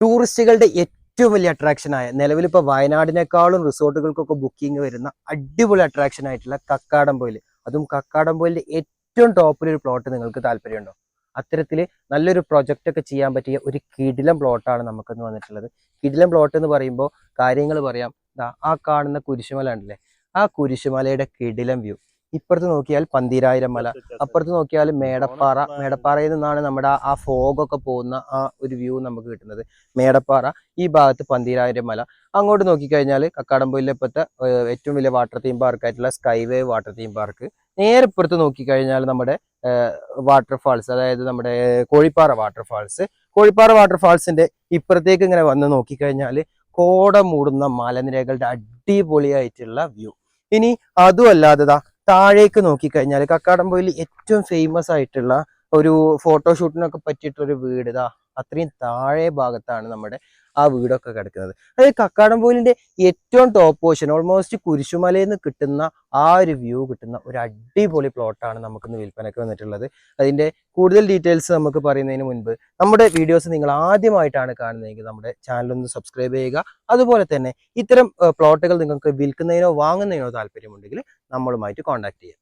ടൂറിസ്റ്റുകളുടെ ഏറ്റവും വലിയ അട്രാക്ഷനായ നിലവിൽ ഇപ്പോൾ വയനാടിനേക്കാളും റിസോർട്ടുകൾക്കൊക്കെ ബുക്കിംഗ് വരുന്ന അടിപൊളി അട്രാക്ഷൻ ആയിട്ടുള്ള കക്കാടംപൊയിൽ. അതും കക്കാടംപൊയിലിന്റെ ഏറ്റവും ടോപ്പിലൊരു പ്ലോട്ട് നിങ്ങൾക്ക് താല്പര്യമുണ്ടോ? അത്തരത്തിൽ നല്ലൊരു പ്രൊജക്റ്റ് ഒക്കെ ചെയ്യാൻ പറ്റിയ ഒരു കിടിലം പ്ലോട്ടാണ് നമുക്കിന്ന് വന്നിട്ടുള്ളത്. കിടിലം പ്ലോട്ട് എന്ന് പറയുമ്പോൾ കാര്യങ്ങൾ പറയാം. ആ കാണുന്ന കുരിശുമല ഉണ്ടല്ലേ? ആ കുരിശുമലയുടെ കിടിലം വ്യൂ ഇപ്പുറത്ത് നോക്കിയാൽ പന്തീരായിരം മല. അപ്പുറത്ത് നോക്കിയാൽ മേടപ്പാറ. മേടപ്പാറയിൽ നിന്നാണ് നമ്മുടെ ആ- ഫോഗ് ഫോഗൊക്കെ പോകുന്ന ആ ഒരു വ്യൂ നമുക്ക് കിട്ടുന്നത്. മേടപ്പാറ ഈ ഭാഗത്ത് പന്തീരായിരം മല. അങ്ങോട്ട് നോക്കിക്കഴിഞ്ഞാൽ കക്കാടംപൊയിലെ ഇപ്പോഴത്തെ ഏറ്റവും വലിയ വാട്ടർ തീം പാർക്ക് ആയിട്ടുള്ള സ്കൈവേ വാട്ടർ തീം പാർക്ക് നേരെ ഇപ്പുറത്ത് നോക്കിക്കഴിഞ്ഞാൽ നമ്മുടെ വാട്ടർഫാൾസ് അതായത് നമ്മുടെ കോഴിപ്പാറ വാട്ടർഫാൾസ് കോഴിപ്പാറ വാട്ടർഫാൾസിന്റെ ഇപ്പുറത്തേക്ക് ഇങ്ങനെ വന്ന് നോക്കിക്കഴിഞ്ഞാൽ കോട മൂടുന്ന മലനിരകളുടെ അടിപൊളിയായിട്ടുള്ള വ്യൂ. ഇനി അതുമല്ലാതെ താഴേക്ക് നോക്കിക്കഴിഞ്ഞാൽ കക്കാടംപൊയിൽ ഏറ്റവും ഫേമസ് ആയിട്ടുള്ള ഒരു ഫോട്ടോഷൂട്ടിനൊക്കെ പറ്റിയിട്ടുള്ള ഒരു വീട് ഇതാ. അത്രയും താഴെ ഭാഗത്താണ് നമ്മുടെ ആ വീടൊക്കെ കിടക്കുന്നത്. അതായത് കക്കാടംപൊയിലിന്റെ ഏറ്റവും ടോപ്പ് പോർഷൻ ഓൾമോസ്റ്റ് കുരിശുമലയിൽ നിന്ന് കിട്ടുന്ന ആ ഒരു വ്യൂ കിട്ടുന്ന ഒരു അടിപൊളി പ്ലോട്ടാണ് നമുക്കിന്ന് വിൽപ്പനയ്ക്ക് വന്നിട്ടുള്ളത്. അതിന്റെ കൂടുതൽ ഡീറ്റെയിൽസ് നമുക്ക് പറയുന്നതിന് മുൻപ് നമ്മുടെ വീഡിയോസ് നിങ്ങൾ ആദ്യമായിട്ടാണ് കാണുന്നതെങ്കിൽ നമ്മുടെ ചാനൽ ഒന്ന് സബ്സ്ക്രൈബ് ചെയ്യുക. അതുപോലെ തന്നെ ഇത്തരം പ്ലോട്ടുകൾ നിങ്ങൾക്ക് വിൽക്കുന്നതിനോ വാങ്ങുന്നതിനോ താല്പര്യമുണ്ടെങ്കിൽ നമ്മളുമായിട്ട് കോൺടാക്ട് ചെയ്യാം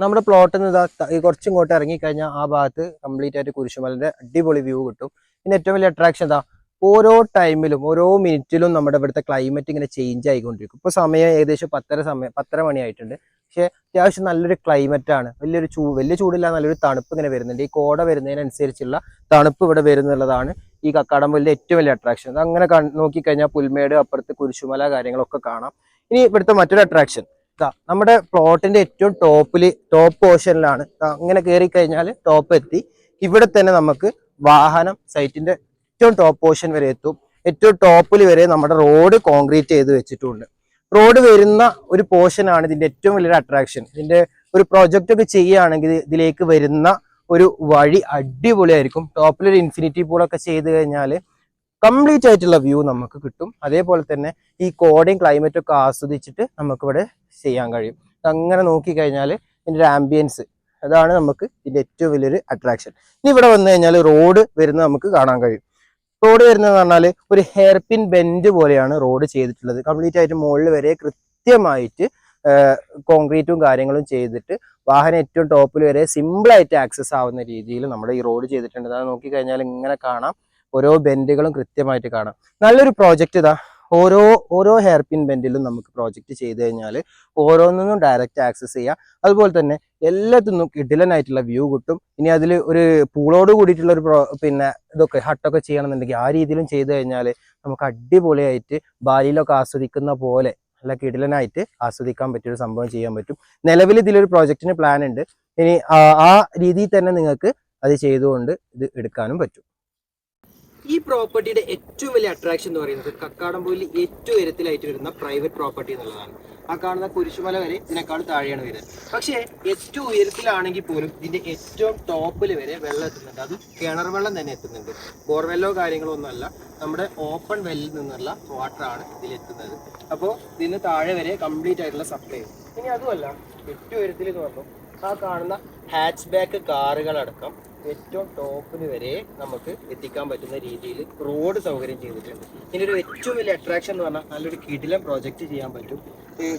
നമ്മുടെ പ്ലോട്ടിൽ നിന്ന് ഇതാ കുറച്ചും ഇങ്ങോട്ട് ഇറങ്ങിക്കഴിഞ്ഞാൽ ആ ഭാഗത്ത് കംപ്ലീറ്റ് ആയിട്ട് കുരിശുമലിന്റെ അടിപൊളി വ്യൂ കിട്ടും. പിന്നെ ഏറ്റവും വലിയ അട്രാക്ഷൻ എന്താ ഓരോ ടൈമിലും ഓരോ മിനിറ്റിലും നമ്മുടെ ഇവിടുത്തെ ക്ലൈമറ്റ് ഇങ്ങനെ ചേഞ്ച് ആയിക്കൊണ്ടിരിക്കും. ഇപ്പോൾ സമയം ഏകദേശം പത്തര സമയം പത്തര മണിയായിട്ടുണ്ട്. പക്ഷേ അത്യാവശ്യം നല്ലൊരു ക്ലൈമറ്റ് ആണ്. വലിയൊരു ചൂ വലിയ ചൂടില്ല നല്ലൊരു തണുപ്പ് ഇങ്ങനെ വരുന്നുണ്ട്. ഈ കോട വരുന്നതിനനുസരിച്ചുള്ള തണുപ്പ് ഇവിടെ വരുന്നുള്ളതാണ് ഈ കക്കാടംപൊലിന്റെ ഏറ്റവും വലിയ അട്രാക്ഷൻ അത് അങ്ങനെ നോക്കി നോക്കിക്കഴിഞ്ഞാൽ പുൽമേട് അപ്പുറത്ത് കുരിശുമല കാര്യങ്ങളൊക്കെ കാണാം. ഇനി ഇവിടുത്തെ മറ്റൊരു അട്രാക്ഷൻ നമ്മുടെ പ്ലോട്ടിന്റെ ഏറ്റവും ടോപ്പിൽ ടോപ്പ് പോർഷനിലാണ്. അങ്ങനെ കയറി കഴിഞ്ഞാൽ ടോപ്പ് എത്തി. ഇവിടെ തന്നെ നമുക്ക് വാഹനം സൈറ്റിന്റെ ഏറ്റവും ടോപ്പ് പോർഷൻ വരെ എത്തും. ഏറ്റവും ടോപ്പിൽ വരെ നമ്മുടെ റോഡ് കോൺക്രീറ്റ് ചെയ്ത് വെച്ചിട്ടുണ്ട്. റോഡ് വരുന്ന ഒരു പോർഷൻ ആണ് ഇതിന്റെ ഏറ്റവും വലിയൊരു അട്രാക്ഷൻ ഇതിന്റെ ഒരു പ്രോജക്റ്റ് ഒക്കെ ചെയ്യുകയാണെങ്കിൽ ഇതിലേക്ക് വരുന്ന ഒരു വഴി അടിപൊളിയായിരിക്കും. ടോപ്പിൽ ഒരു ഇൻഫിനിറ്റി പൂളൊക്കെ ചെയ്ത് കഴിഞ്ഞാൽ കംപ്ലീറ്റ് ആയിട്ടുള്ള വ്യൂ നമുക്ക് കിട്ടും. അതേപോലെ തന്നെ ഈ കോടയും ക്ലൈമറ്റും ഒക്കെ ആസ്വദിച്ചിട്ട് നമുക്കിവിടെ ചെയ്യാൻ കഴിയും. അങ്ങനെ നോക്കിക്കഴിഞ്ഞാൽ ഇതിന്റെ ഒരു ആംബിയൻസ് അതാണ് നമുക്ക് ഇതിന്റെ ഏറ്റവും വലിയൊരു അട്രാക്ഷൻ ഇനി ഇവിടെ വന്നു കഴിഞ്ഞാൽ റോഡ് വരുന്ന നമുക്ക് കാണാൻ കഴിയും. റോഡ് വരുന്നതെന്ന് പറഞ്ഞാൽ ഒരു ഹെയർപിൻ ബെൻഡ് പോലെയാണ് റോഡ് ചെയ്തിട്ടുള്ളത്. കംപ്ലീറ്റ് ആയിട്ട് മുകളിൽ വരെ കൃത്യമായിട്ട് കോൺക്രീറ്റും കാര്യങ്ങളും ചെയ്തിട്ട് വാഹനം ഏറ്റവും ടോപ്പിൽ വരെ സിമ്പിളായിട്ട് ആക്സസ് ആവുന്ന രീതിയിൽ നമ്മുടെ ഈ റോഡ് ചെയ്തിട്ടുണ്ട്. അത് നോക്കിക്കഴിഞ്ഞാൽ ഇങ്ങനെ കാണാം. ഓരോ ബെൻഡുകളും കൃത്യമായിട്ട് കാണാം. നല്ലൊരു പ്രോജക്റ്റ് ഇതാ. ഓരോ ഓരോ ഹെയർ പിൻ ബെൻഡിലും നമുക്ക് പ്രോജക്റ്റ് ചെയ്ത് കഴിഞ്ഞാൽ ഓരോന്നിനും ഡയറക്റ്റ് ആക്സസ് ചെയ്യാം. അതുപോലെ തന്നെ എല്ലാത്തിനും കിടിലനായിട്ടുള്ള വ്യൂ കിട്ടും. ഇനി അതിൽ ഒരു പൂളോട് കൂടിയിട്ടുള്ള ഒരു പിന്നെ ഇതൊക്കെ ഹട്ടൊക്കെ ചെയ്യണമെന്നുണ്ടെങ്കിൽ ആ രീതിയിലും ചെയ്ത് കഴിഞ്ഞാൽ നമുക്ക് അടിപൊളിയായിട്ട് ബാലിയിലൊക്കെ ആസ്വദിക്കുന്ന പോലെ നല്ല കിടിലനായിട്ട് ആസ്വദിക്കാൻ പറ്റിയൊരു സംഭവം ചെയ്യാൻ പറ്റും. നിലവിൽ ഇതിലൊരു പ്രോജക്റ്റിന് പ്ലാൻ ഉണ്ട്. ഇനി ആ രീതിയിൽ തന്നെ നിങ്ങൾക്ക് അത് ചെയ്തുകൊണ്ട് ഇത് എടുക്കാനും പറ്റും. ഈ പ്രോപ്പർട്ടിയുടെ ഏറ്റവും വലിയ അട്രാക്ഷൻ എന്ന് പറയുന്നത് കക്കാടംപൊയിൽ ഏറ്റവും ഉയരത്തിലായിട്ട് വരുന്ന പ്രൈവറ്റ് പ്രോപ്പർട്ടി എന്നുള്ളതാണ്. ആ കാണുന്ന കുരിശുമല വരെ ഇതിനേക്കാൾ താഴെയാണ് വരുന്നത്. പക്ഷേ ഏറ്റവും ഉയരത്തിലാണെങ്കിൽ പോലും ഇതിന്റെ ഏറ്റവും ടോപ്പിൽ വരെ വെള്ളം എത്തുന്നുണ്ട്. അത് കിണർ വെള്ളം തന്നെ എത്തുന്നുണ്ട്. ബോർവെല്ലോ കാര്യങ്ങളോ ഒന്നുമല്ല. നമ്മുടെ ഓപ്പൺ വെല്ലിൽ നിന്നുള്ള വാട്ടറാണ് ഇതിലെത്തുന്നത് അപ്പോൾ ഇതിന് താഴെ വരെ കംപ്ലീറ്റ് ആയിട്ടുള്ള സപ്ലൈ ഇനി അതുമല്ല ഏറ്റവും ഉയരത്തിൽ എന്ന് പറഞ്ഞു ആ കാണുന്ന ഹാച്ച് ബാക്ക് കാറുകളടക്കം ഏറ്റവും ടോപ്പിന് വരെ നമുക്ക് എത്തിക്കാൻ പറ്റുന്ന രീതിയിൽ റോഡ് സൗകര്യം ചെയ്തിട്ടുണ്ട്. ഇതിന്റെ ഒരു ഏറ്റവും വലിയ അട്രാക്ഷൻ എന്ന് പറഞ്ഞാൽ നല്ലൊരു കിടിലം പ്രോജക്റ്റ് ചെയ്യാൻ പറ്റും.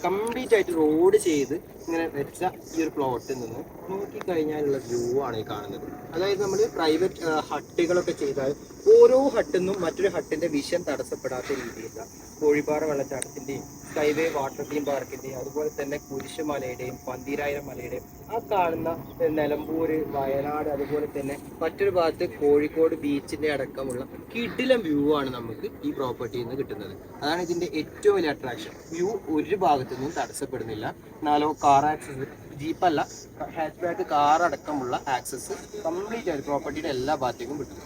കംപ്ലീറ്റ് ആയിട്ട് റോഡ് ചെയ്ത് ഇങ്ങനെ വെച്ച ഈ ഒരു പ്ലോട്ടിൽ നിന്ന് നോക്കിക്കഴിഞ്ഞാലുള്ള വ്യൂ ആണ് ഈ കാണുന്നത്. അതായത് നമ്മൾ പ്രൈവറ്റ് ഹട്ടുകളൊക്കെ ചെയ്താൽ ഓരോ ഹട്ടിൽ നിന്നും മറ്റൊരു ഹട്ടിന്റെ വിഷൻ തടസ്സപ്പെടാത്ത രീതിയിലുള്ള കോഴിപ്പാറ വെള്ളച്ചാട്ടത്തിന്റെയും സ്കൈവേ വാട്ടർ തീം പാർക്കിന്റെയും അതുപോലെ തന്നെ കുരിശുമലയുടെയും പന്തീരായിരം മലയുടെയും ആ കാണുന്ന നിലമ്പൂർ വയനാട് അതുപോലെ തന്നെ മറ്റൊരു ഭാഗത്ത് കോഴിക്കോട് ബീച്ചിന്റെ അടക്കമുള്ള കിടിലം വ്യൂ ആണ് നമുക്ക് ഈ പ്രോപ്പർട്ടിയിൽ നിന്ന് കിട്ടുന്നത്. അതാണ് ഇതിന്റെ ഏറ്റവും വലിയ അട്രാക്ഷൻ വ്യൂ ഒരു ഭാഗത്തു നിന്നും തടസ്സപ്പെടുന്നില്ല. എന്നാലോ കാർ ആക്സസ് ജീപ്പല്ല ഹാച്ച് ബാക്ക് കാർ അടക്കമുള്ള ആക്സസ് കംപ്ലീറ്റ് ആയിട്ട് പ്രോപ്പർട്ടിയുടെ എല്ലാ ഭാഗത്തേക്കും കിട്ടുന്നു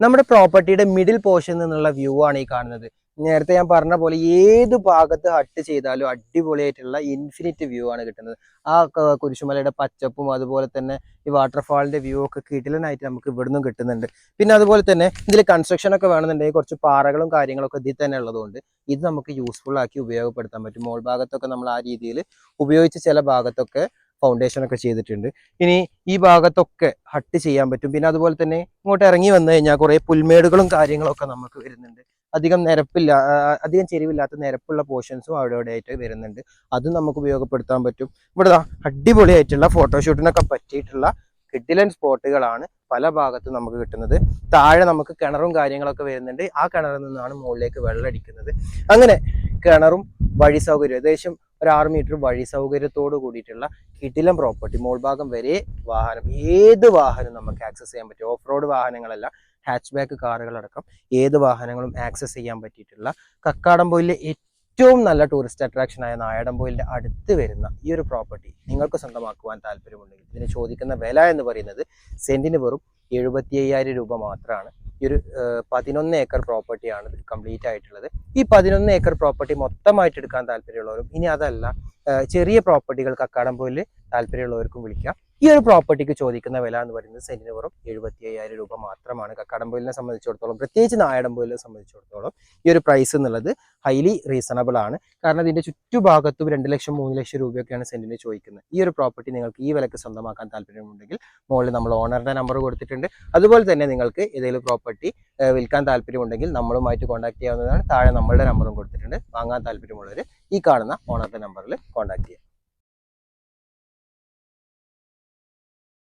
നമ്മുടെ പ്രോപ്പർട്ടിയുടെ മിഡിൽ പോർഷൻ നിന്നുള്ള വ്യൂ ആണ് ഈ കാണുന്നത്. നേരത്തെ ഞാൻ പറഞ്ഞ പോലെ ഏത് ഭാഗത്ത് ഹട്ട് ചെയ്താലും അടിപൊളിയായിട്ടുള്ള ഇൻഫിനിറ്റ് വ്യൂ ആണ് കിട്ടുന്നത്. ആ കുരിശുമലയുടെ പച്ചപ്പും അതുപോലെ തന്നെ ഈ വാട്ടർഫാളിന്റെ വ്യൂ ഒക്കെ കിടിലനായിട്ട് നമുക്ക് ഇവിടുന്നും കിട്ടുന്നുണ്ട്. പിന്നെ അതുപോലെ തന്നെ ഇതിൽ കൺസ്ട്രക്ഷൻ ഒക്കെ വേണമെന്നുണ്ടെങ്കിൽ കുറച്ച് പാറകളും കാര്യങ്ങളൊക്കെ ഇതിൽ തന്നെ ഉള്ളതുകൊണ്ട് ഇത് നമുക്ക് യൂസ്ഫുൾ ആക്കി ഉപയോഗപ്പെടുത്താൻ പറ്റും. മോൾ ഭാഗത്തൊക്കെ നമ്മൾ ആ രീതിയിൽ ഉപയോഗിച്ച് ചില ഭാഗത്തൊക്കെ ഫൗണ്ടേഷൻ ഒക്കെ ചെയ്തിട്ടുണ്ട്. ഇനി ഈ ഭാഗത്തൊക്കെ ഹട്ട് ചെയ്യാൻ പറ്റും. പിന്നെ അതുപോലെ തന്നെ ഇങ്ങോട്ട് ഇറങ്ങി വന്നു കഴിഞ്ഞാൽ കുറേ പുൽമേടുകളും കാര്യങ്ങളൊക്കെ നമുക്ക് വരുന്നുണ്ട്. അധികം നിരപ്പില്ല അധികം ചെരിവില്ലാത്ത നിരപ്പുള്ള പോർഷൻസും അവിടെ ഇവിടെ ആയിട്ട് വരുന്നുണ്ട്. അതും നമുക്ക് ഉപയോഗപ്പെടുത്താൻ പറ്റും. ഇവിടെ അടിപൊളിയായിട്ടുള്ള ഫോട്ടോഷൂട്ടിനൊക്കെ പറ്റിയിട്ടുള്ള കിഡിലൻ സ്പോട്ടുകളാണ് പല ഭാഗത്തും നമുക്ക് കിട്ടുന്നത്. താഴെ നമുക്ക് കിണറും കാര്യങ്ങളൊക്കെ വരുന്നുണ്ട്. ആ കിണറിൽ നിന്നാണ് മുകളിലേക്ക് വെള്ളം അടിക്കുന്നത് അങ്ങനെ കിണറും വഴി സൗകര്യം ഏകദേശം ഒരു ആറ് മീറ്റർ വഴി സൗകര്യത്തോട് കൂടിയിട്ടുള്ള കിടിലം പ്രോപ്പർട്ടി മോൾ ഭാഗം വരെ വാഹനം ഏത് വാഹനം നമുക്ക് ആക്സസ് ചെയ്യാൻ പറ്റും? ഓഫ് റോഡ് വാഹനങ്ങളല്ല. ഹാച്ച് ബാക്ക് കാറുകളടക്കം ഏത് വാഹനങ്ങളും ആക്സസ് ചെയ്യാൻ പറ്റിയിട്ടുള്ള കക്കാടംപൊയിലെ ഏറ്റവും നല്ല ടൂറിസ്റ്റ് അട്രാക്ഷനായ നായടംപൊയിലിന്റെ അടുത്ത് വരുന്ന ഈ ഒരു പ്രോപ്പർട്ടി നിങ്ങൾക്ക് സ്വന്തമാക്കുവാൻ താല്പര്യമുണ്ടെങ്കിൽ ഇതിന് ചോദിക്കുന്ന വില എന്ന് പറയുന്നത് സെന്റിന് വെറും എഴുപത്തി അയ്യായിരം രൂപ മാത്രമാണ്. ഈ ഒരു പതിനൊന്ന് ഏക്കർ പ്രോപ്പർട്ടിയാണ് ഇത് കംപ്ലീറ്റ് ആയിട്ടുള്ളത്. ഈ പതിനൊന്ന് ഏക്കർ പ്രോപ്പർട്ടി മൊത്തമായിട്ട് എടുക്കാൻ താല്പര്യമുള്ളവരും ഇനി അതല്ല ചെറിയ പ്രോപ്പർട്ടികൾ കക്കാടംപൊയിൽ താല്പര്യമുള്ളവർക്കും വിളിക്കാം. ഈ ഒരു പ്രോപ്പർട്ടിക്ക് ചോദിക്കുന്ന വില എന്ന് പറയുന്നത് സെന്റിന് വെറും എഴുപത്തി അയ്യായിരം രൂപ മാത്രമാണ്. കക്കാടംപൊയിലിനെ സംബന്ധിച്ചിടത്തോളം പ്രത്യേകിച്ച് നായടംപൊയിലിനെ സംബന്ധിച്ചിടത്തോളം ഈ ഒരു പ്രൈസ് എന്നുള്ളത് ഹൈലി റീസണബിൾ ആണ്. കാരണം ഇതിന്റെ ചുറ്റുഭാഗത്തും രണ്ട് ലക്ഷം മൂന്ന് ലക്ഷം രൂപയൊക്കെയാണ് സെന്റിന് ചോദിക്കുന്നത്. ഈ ഒരു പ്രോപ്പർട്ടി നിങ്ങൾക്ക് ഈ വിലക്ക് സ്വന്തമാക്കാൻ താല്പര്യമുണ്ടെങ്കിൽ മുകളിൽ നമ്മൾ ഓണറിന്റെ നമ്പർ കൊടുത്തിട്ടുണ്ട്. അതുപോലെ തന്നെ നിങ്ങൾക്ക് ഏതെങ്കിലും പ്രോപ്പർട്ടി വിൽക്കാൻ താല്പര്യമുണ്ടെങ്കിൽ നമ്മളുമായിട്ട് കോൺടാക്ട് ചെയ്യാവുന്നതാണ്. താഴെ നമ്മളുടെ നമ്പറും കൊടുത്തിട്ടുണ്ട്. വാങ്ങാൻ താല്പര്യമുള്ളവർ ഈ കാണുന്ന ഓണറിന്റെ നമ്പറിൽ കോൺടാക്ട് ചെയ്യാം.